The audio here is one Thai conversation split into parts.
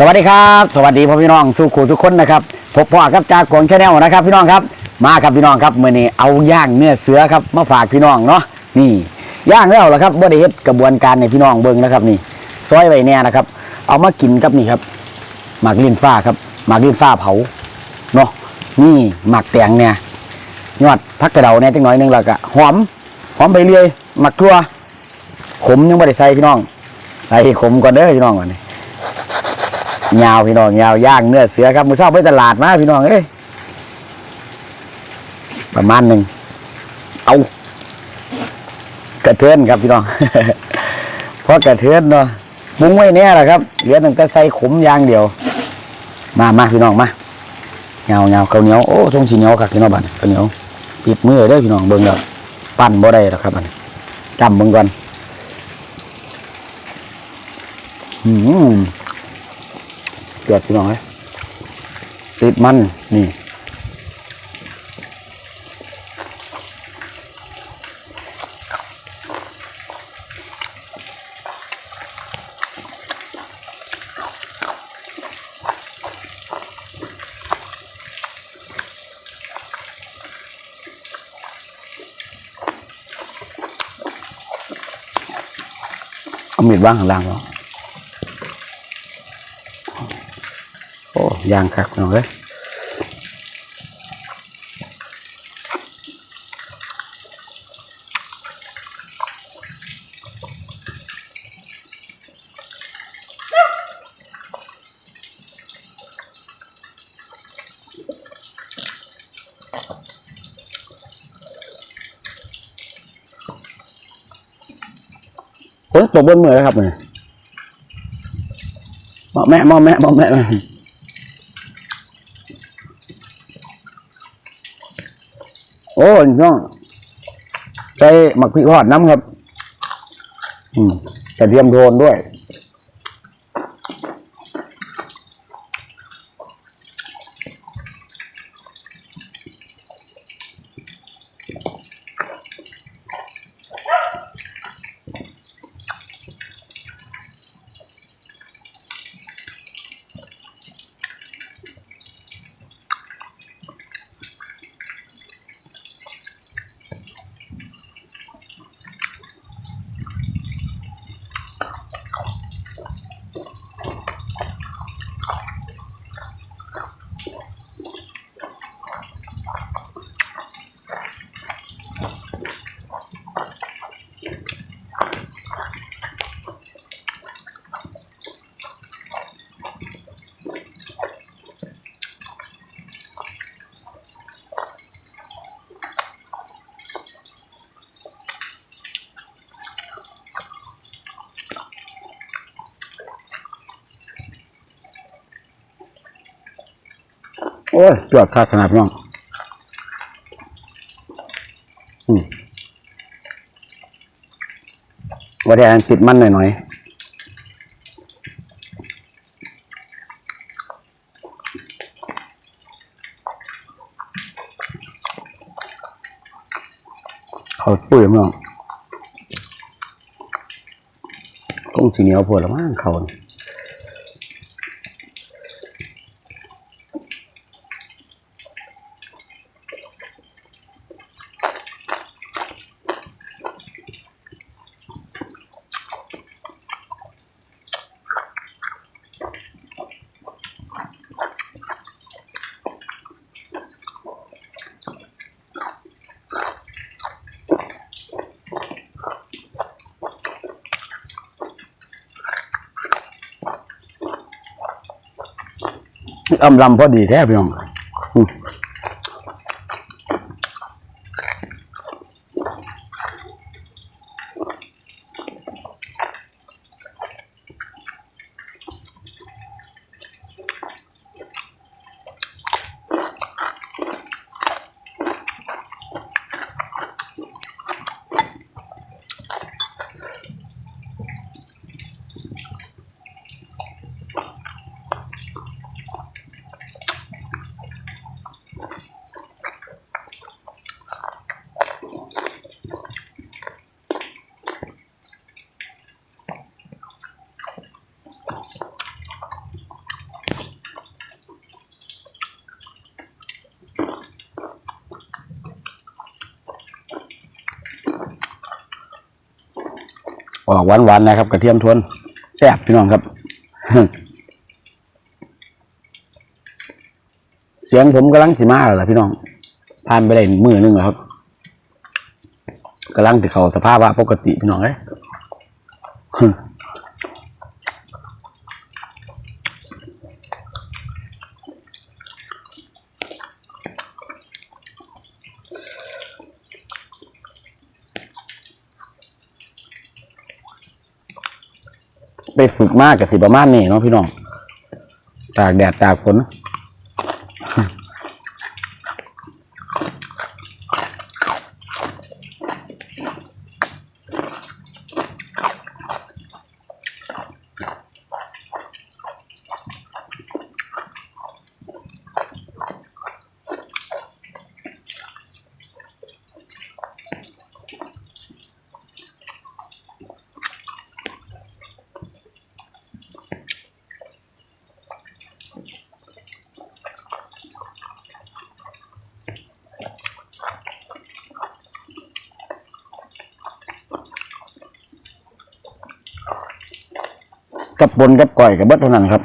สวัสดีครับ สวัสดีพ่อพี่น้องสู้ขู่ทุกคนนะครับพบพ่อกับจากกวงชาแนลนะครับ พี่น้องครับมาครับพี่น้องครับเมื่อนี้เอาย่างเนื้อเสือครับมาฝากพี่น้องเนาะนี่ย่างแล้วเหรอครับบ่ได้เฮ็ดกระบวนการในพี่น้องเบิ่งนะครับนี่ซอยไว้เนี่ยนะครับ เอามากินกับนี่ครับหมากลิ้นฟ้าครับหมากลิ้นฟ้าเผาเนาะนี่หมากแตงเนี่ยยอดพักกระเดาเนี่ยจังหน่อยหนึงแล้วก็หอมหอมไปเรื่อยหมักตัวขมยังบ่ได้ใส่พี่น้อง ใส่ขมก่อนเด้อพี่น้องก่อนนี่ ยาวพี่น้องยาวย่างเนื้อเสือครับมือเช้าไปตลาดมาพี่น้องเอ้ยประมาณหนึ่งเอากระเทือนครับพี่น้องเพราะกระเทือนเนาะปรุงไว้เนี่ยแหละครับเหลือตั้งแต่ใส่ขมยางเดียว มามาพี่น้องมาเงาเงาข้าเหนียวโอ้ทรงสีเหนียวครับพี่น้องบัดข้าเหนียวปิดมือเด้อพี่น้องเบิ่งแล้วปั้นบ่ได้หรอกครับบัดนี้จำเบิ่งก่อนอืม เกลือพี่น้องเลยติดมันนี่เอามีดว่างข้างล่างเหรอ โอ้ ยางคักพี่น้องเอ้ยเฮ้ยตัวเบิ้ลมือแล้วครับเนี่ยมาแม่มาแม่มาแม่มา โอ้ยน้องใส่หมักพริกทอดน้ำครับ อืมกระเทียมโทนด้วย โอ้ยจวดขาขนาดน้องว่าได้ติดมันหน่อยๆเขาปุ๋ยมั้งคงสีเหนียวพอแล้วมั้งเขาเนี่ย อำลำพอดีแท้พี่น้อง ออกหวานๆนะครับ กระเทียมทวนแซ่บพี่น้องครับ เสียงผมกำลังสิมาแล้วล่ะพี่น้องผ่านไปได้มือหนึงแล้วครับกำลังติเขาสภาพว่าปกติพี่น้องเอ้ ไปฝึกมากกับสิประมาณนี้เนาะพี่น้องตากแดดตากฝน กับปนกับก่อยกับเบิดเท่านั้นครับ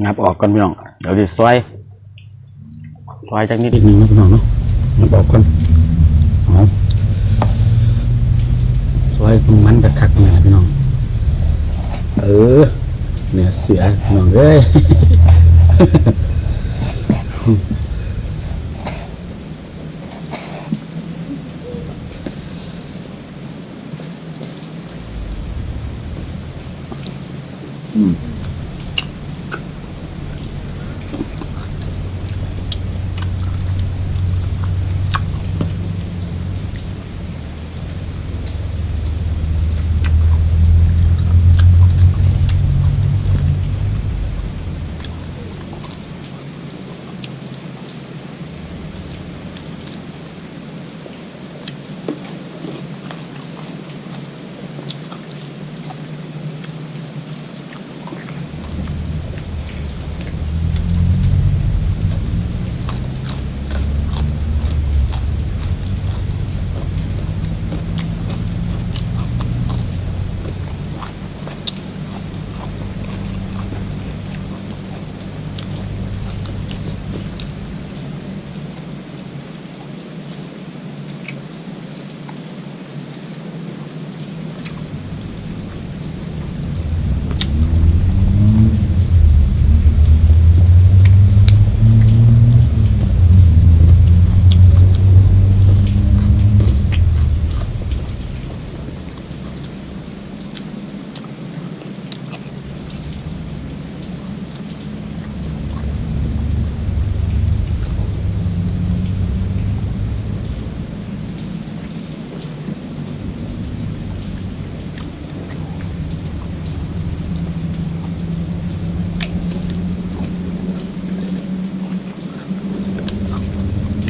งับออกก่อนพี่น้องเดี๋ยวจะซอยซอยจักนิดนิดนึงนะพี่น้องเนาะงับออกก่อนเอาซอยมันกระคักเนี่ยพี่น้อง เออเนี่ยเสียพี่น้องเอ้ย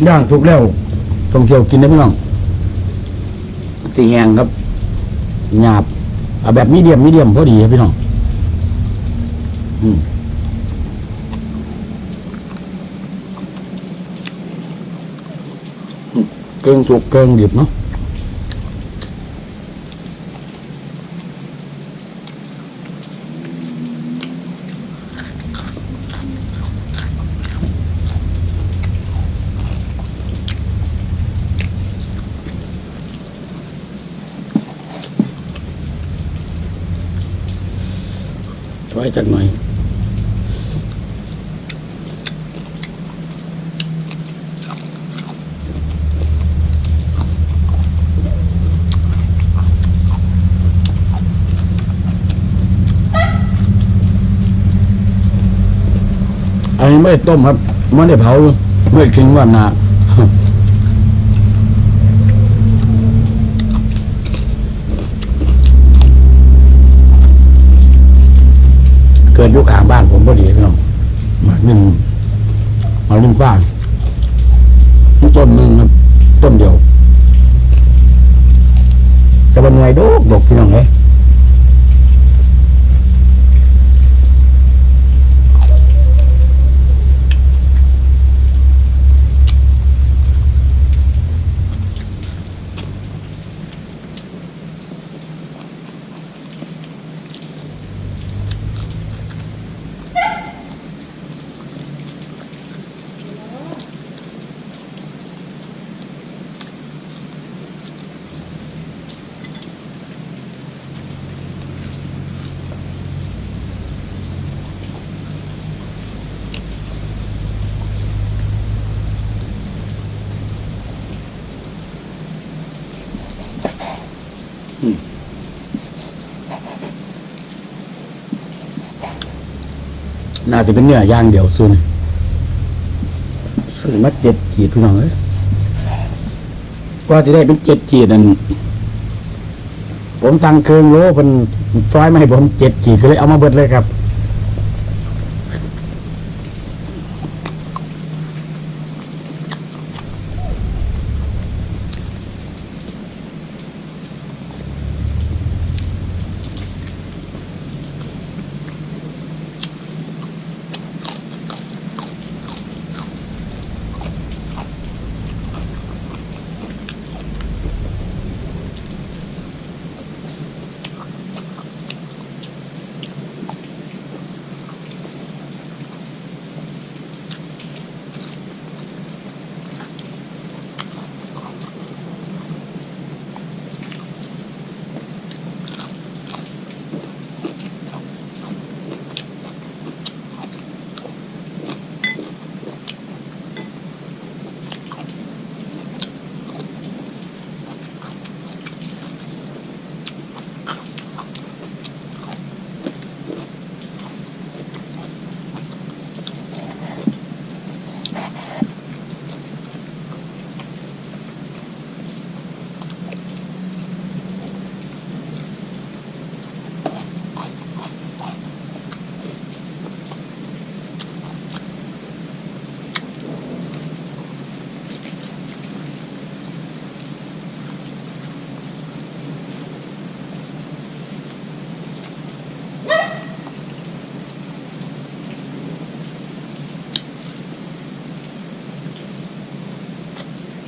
ย่างสุกแล้วต้องเคี่ยวกินได้พี่น้องสีแหงครับหยาบเอาแบบมีเดียมมีเดียมพอดีครับพี่น้องอืมอืมเกิงสุกเกิงดิบเนาะ ช่วยจักหน่อยอันนี้ไม่ได้ต้มครับไม่ได้เผาไม่กินว่านา เกิดยุคขางบ้านผมพอดีพี่น้องหมากหนึ่งหมากหนึ่งฟ้านต้นหนึ่งครับต้นเดียวกระบวนไงดกดกพี่น้องเล น่าจะเป็นเนื้อย่างเดียวซุนซื้อมาเจ็ดขีดพี่น้องเอ้ยกว่าจะได้เป็นเจ็ดขีดนั่นผมสั่งเครื่องโลเป็นซอยมาให้ผมเจ็ดขีดก็เลยเอามาเบิดเลยครับ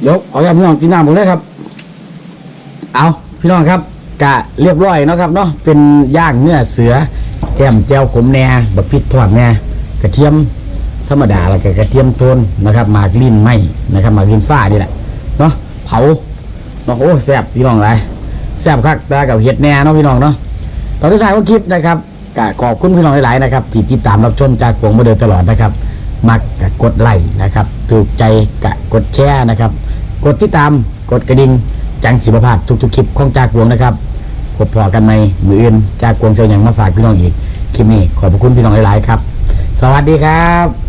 เดี๋ยวขออนุญาตพี่น้องกินน้ำผมเลยครับ เอาพี่น้องครับกะเรียบร้อยนะครับเนาะเป็นย่างเนื้อเสือแก้มแจ่วขมแหน่บะพริกทอดแหน่กระเทียมธรรมดาแล้วก็กระเทียมโทนนะครับหมากลิ้นไหมนะครับหมากลิ้นฟ้านี่แหละเนาะเผาเนาะโอ้แซ่บพี่น้องหลยแซ่บคักตากับเห็ดแหน่เนาะพี่น้องเนาะตอนที่ท้ายก็คลิปนะครับกะขอบคุณพี่น้องหลาย ๆ นะครับที่ติดตามรับชมจากวงมาโดยตลอดนะครับ มักกะกดไลค์นะครับ ถูกใจกะกดแชร์นะครับ กดติดตามกดกระดิ่งจังสิบภาพทุกๆคลิปของจากวงนะครับพบพอกันไหมมืออื่นจากวงเชียวหยังมาฝากพี่น้องอีก คลิปนี้ขอบพระคุณพี่น้องหลายๆครับ สวัสดีครับ